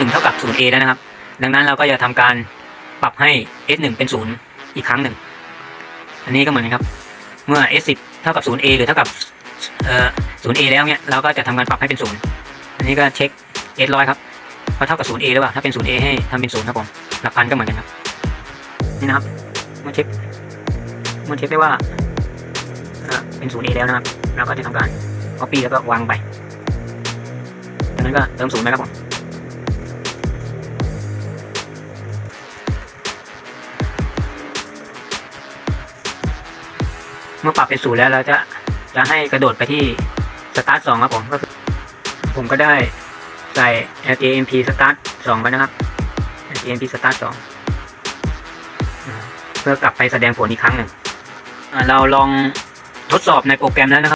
1 เท่ากับ 0a แล้วนะครับ ดังนั้นเราก็จะทำการปรับให้ s 1เป็น 0 อีกครั้งหนึ่ง อันนี้ก็เหมือนกันครับ เมื่อ s 10เท่ากับ 0a หรือเท่ากับเอ่อ 0a แล้วเนี่ยเราก็จะทำการปรับให้เป็น 0 อันนี้ก็เช็ค s ร้อครับว่าเท่ากับ 0a หรือเปล่าถ้าเป็น 0a ให้ทำเป็น 0 ครับผม หลักพันก็เหมือนกันครับ นี่นะครับเมื่อเช็คเมื่อเช็คได้ว่าเออเป็น 0a แล้วนะครับ เราก็จะทำการ copy แล้วก็วางไปจากนั้นก็เติมศูนย์ไปครับผม เมื่อปรับเป็นศูนย์แล้วเราจะจะให้กระโดดไปที่สตาร์ทสองครับผมก็คือผมก็ได้ใส่ LTMP start สองไปนะครับ LTMP start สองเพื่อกลับไปแสดงผลอีกครั้งหนึ่งเราลองทดสอบในโปรแกรมแล้วนะครับ